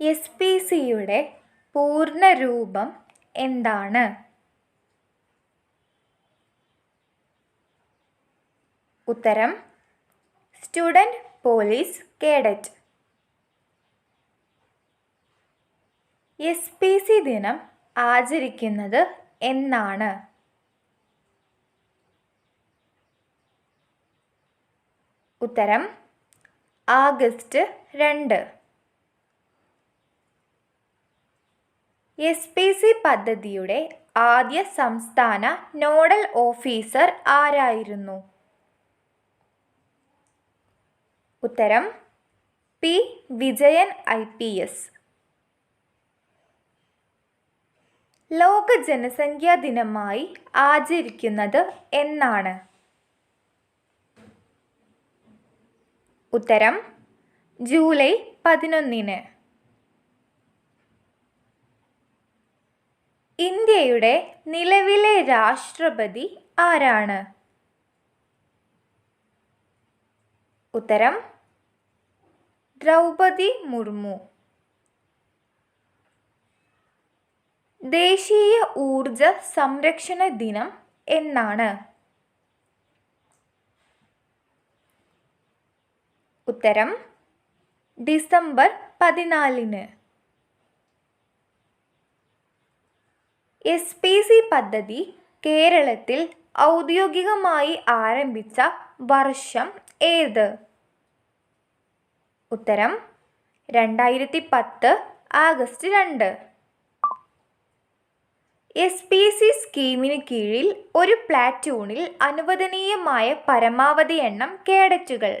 S P സിയുടെ പൂർണരൂപം എന്താണ്? ഉത്തരം student police cadet. S P C ദിനം ആചരിക്കുന്നത് എന്നാണ്. ഉത്തരം ആഗസ്റ്റ് രണ്ട്. എസ് പി സി പദ്ധതിയുടെ ആദ്യ സംസ്ഥാന നോഡൽ ഓഫീസർ ആരായിരുന്നു? ഉത്തരം P. Vijayan I P S. ലോക ജനസംഖ്യാ ദിനമായി ആചരിക്കുന്നത് എന്നാണ്. ഉത്തരം ജൂലൈ പതിനൊന്നിന്. ഇന്ത്യയുടെ നിലവിലെ രാഷ്ട്രപതി ആരാണ്? ഉത്തരം ദ്രൗപതി മുർമു. ദേശീയ ഊർജ സംരക്ഷണ ദിനം എന്നാണ്. ഉത്തരം ഡിസംബർ പതിനാലിന്. എസ് പി സി പദ്ധതി കേരളത്തിൽ ഔദ്യോഗികമായി ആരംഭിച്ച വർഷം ഏത്? ഉത്തരം രണ്ടായിരത്തി പത്ത് ആഗസ്റ്റ് രണ്ട്. എസ് പി സി സ്കീമിന് കീഴിൽ ഒരു പ്ലാറ്റൂണിൽ അനുവദനീയമായ പരമാവധി എണ്ണം കേഡറ്റുകൾ.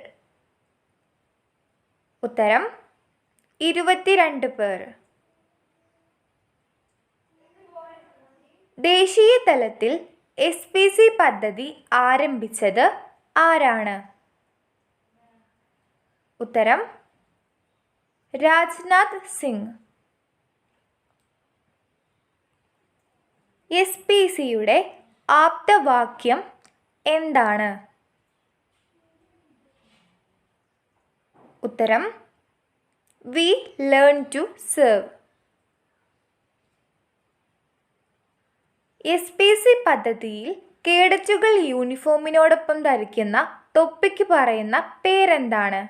ഉത്തരം ഇരുപത്തിരണ്ട് പേർ. ദേശീയ തലത്തിൽ എസ് പി സി പദ്ധതി ആരംഭിച്ചത് ആരാണ്? ഉത്തരം രാജ്നാഥ് സിംഗ്. എസ് പി സിയുടെ ആപ്തവാക്യം എന്താണ്? ഉത്തരം we learn to serve S P C പദ്ധതിയിൽ കേഡറ്റുകൾ യൂണിഫോമിനോടൊപ്പം ധരിക്കുന്ന തൊപ്പിക്ക് പറയുന്ന പേരെന്താണ്?